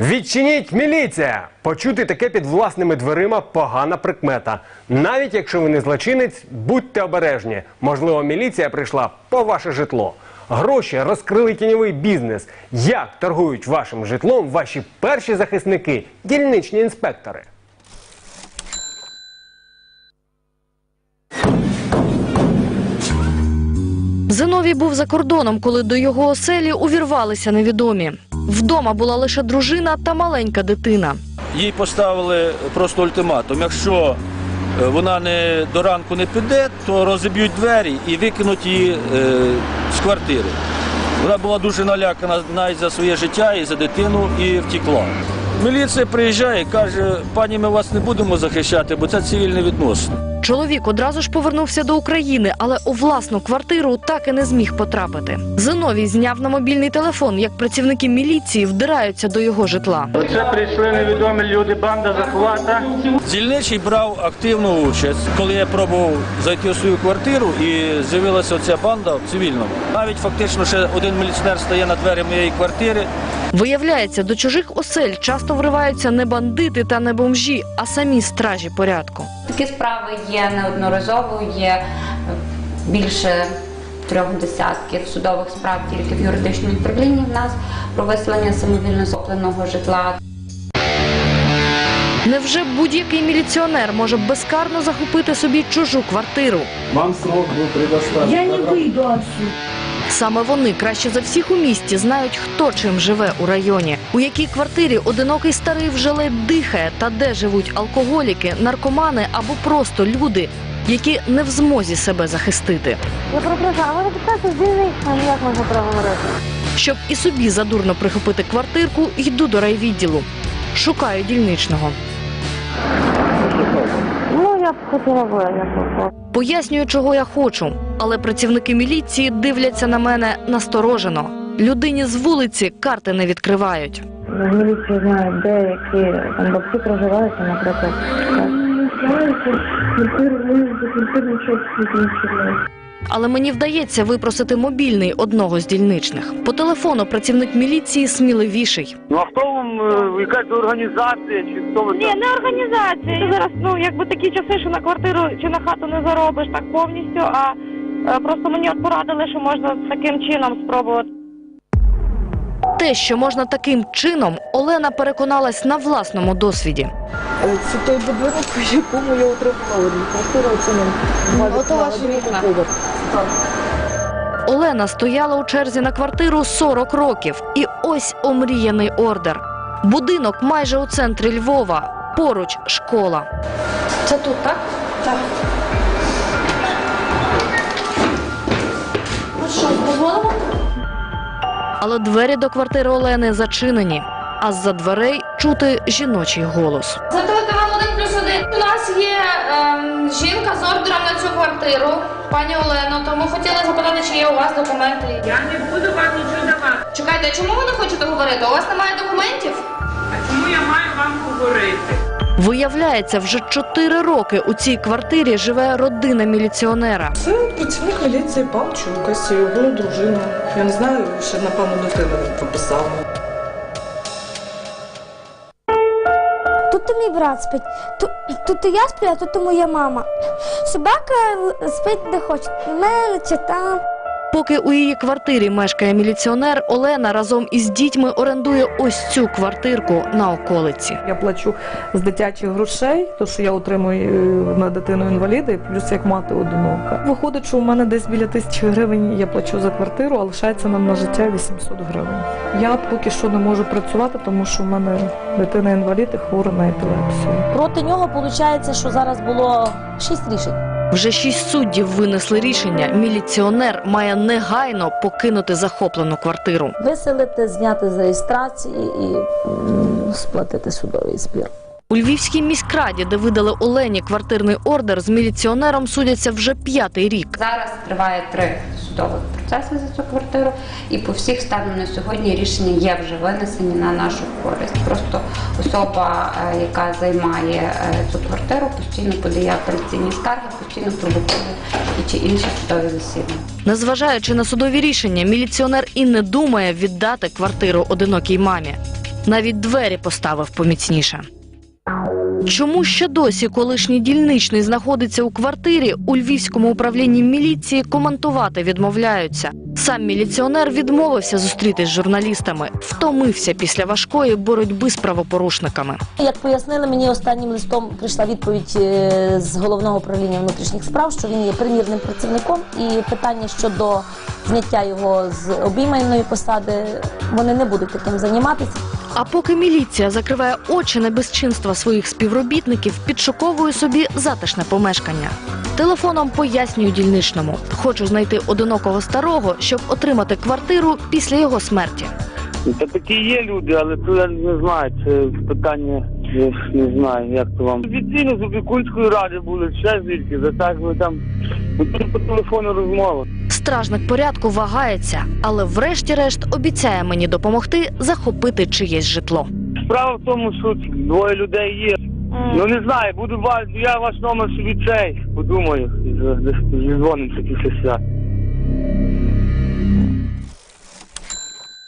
Відчиніть міліція! Почути таке під власними дверима погана прикмета. Навіть якщо ви не злочинець, будьте обережні. Можливо, міліція прийшла по ваше житло. Гроші розкрили тіньовий бізнес. Як торгують вашим житлом ваші перші захисники, дільничні інспектори? Зиновій був за кордоном, коли до його оселі увірвалися невідомі. Вдома була лише дружина та маленька дитина. Їй поставили просто ультиматум. Якщо е, вона не до ранку не піде, то розіб'ють двері і викинуть її е, з квартири. Вона була дуже налякана навіть за своє життя і за дитину, і втекла. Міліція приїжджає і каже, пані, ми вас не будемо захищати, бо це цивільне відносини. Чоловік одразу ж повернувся до України, але у власну квартиру так і не зміг потрапити. Зиновій зняв на мобільний телефон, як працівники міліції вдираються до його житла. Оце прийшли невідомі люди, банда захвата. Дільничий брав активну участь, коли я пробував зайти у свою квартиру і з'явилася ця банда в цивільному. Навіть фактично ще один міліціонер стає на двері моєї квартири. Виявляється, до чужих осель часто вриваються не бандити та не бомжі, а самі стражі порядку. Такі справи є неодноразово, є більше трьох десятків судових справ тільки в юридичному управлінні в нас про виселення самовільно захопленого житла. Невже будь-який міліціонер може безкарно захопити собі чужу квартиру? Вам срок был предоставлен. Я не выйду отсюда. Саме вони краще за всіх у місті знають, хто чим живе у районі, у якій квартирі одинокий старий вже ледь дихає, та де живуть алкоголіки, наркомани або просто люди, які не в змозі себе захистити. Я перепрошую, а ви запитати, з дільничним, як можна проговорити? Щоб і собі задурно прихопити квартирку, йду до райвідділу. Шукаю дільничного. Ну, я б хотіла вияснити. Пояснюю, чого я хочу, але працівники міліції дивляться на мене насторожено. Людині з вулиці карти не відкривають. Міліція знає, де які там бабці проживають, наприклад. Але мені вдається випросити мобільний одного з дільничних. По телефону працівник міліції сміливіший. Ну а хто е, якась організація чи хто ви? Ні, не організація. Це зараз ну якби такі часи, що на квартиру чи на хату не заробиш так повністю. А е, просто мені от порадили, що можна таким чином спробувати. Те, що можна таким чином, Олена переконалась на власному досвіді. Це той будинок, в якому я отримала одну квартиру, це нам ото ваші вікна. Олена стояла у черзі на квартиру 40 років, і ось омріяний ордер. Будинок майже у центрі Львова. Поруч школа. Це тут, так? Так. Але двері до квартири Олени зачинені, а з-за дверей чути жіночий голос. Зателефонував один плюс один. У нас є ем, жінка з ордером на цю квартиру, пані Олено, тому хотіла запитати, чи є у вас документи. Я не буду вам нічого. Чекайте, а чому ви не хочете говорити? У вас немає документів? А чому я маю вам говорити? Виявляється, вже чотири роки у цій квартирі живе родина міліціонера. Це працівник міліції Павчук, ось його дружина. Я не знаю, ще напевно дитину він прописав. Тут і мій брат спить, тут, тут і я сплю, а тут і моя мама. Собака спить де хоче, мене чи там. Поки у її квартирі мешкає міліціонер, Олена разом із дітьми орендує ось цю квартирку на околиці. Я плачу з дитячих грошей, то що я отримую е, на дитину інваліда, і плюс як мати одинока. Виходить, що у мене десь біля тисячі гривень я плачу за квартиру, а лишається нам на життя 800 гривень. Я поки що не можу працювати, тому що в мене дитина інвалід і хвора на епілепсію. Проти нього виходить, що зараз було шість рішень. Вже шість суддів винесли рішення. Міліціонер має негайно покинути захоплену квартиру. Виселити, зняти з реєстрації і сплатити судовий збір. У Львівській міськраді, де видали Олені квартирний ордер, з міліціонером судяться вже п'ятий рік. Зараз триває три судових процеси за цю квартиру, і по всіх станом на сьогодні рішення є вже винесені на нашу користь. Просто особа, е, яка займає е, цю квартиру, постійно подає апеляційні скарги, постійно провокує і чи інші судові засідання. Незважаючи на судові рішення, міліціонер і не думає віддати квартиру одинокій мамі. Навіть двері поставив поміцніше. Чому ще досі колишній дільничний знаходиться у квартирі у львівському управлінні міліції коментувати відмовляються. Сам міліціонер відмовився зустрітись з журналістами, втомився після важкої боротьби з правопорушниками. Як пояснили мені останнім листом, прийшла відповідь е, з головного управління внутрішніх справ, що він є примірним працівником, і питання щодо зняття його з обійманої посади вони не будуть таким займатися. А поки міліція закриває очі на безчинства своїх співробітників, підшуковує собі затишне помешкання. Телефоном пояснюю дільничному. Хочу знайти одинокого старого, щоб отримати квартиру після його смерті. Та такі є люди, але я не знаю, це питання, не знаю, як то вам. Офіційно з опікунської ради були, ще звідки, затягли там ну, тут по телефону розмова. Стражник порядку вагається, але врешті-решт обіцяє мені допомогти захопити чиєсь житло. Справа в тому, що двоє людей є. Ну не знаю, буду ва- я ваш номер собі цей, подумаю, з- з- після свят.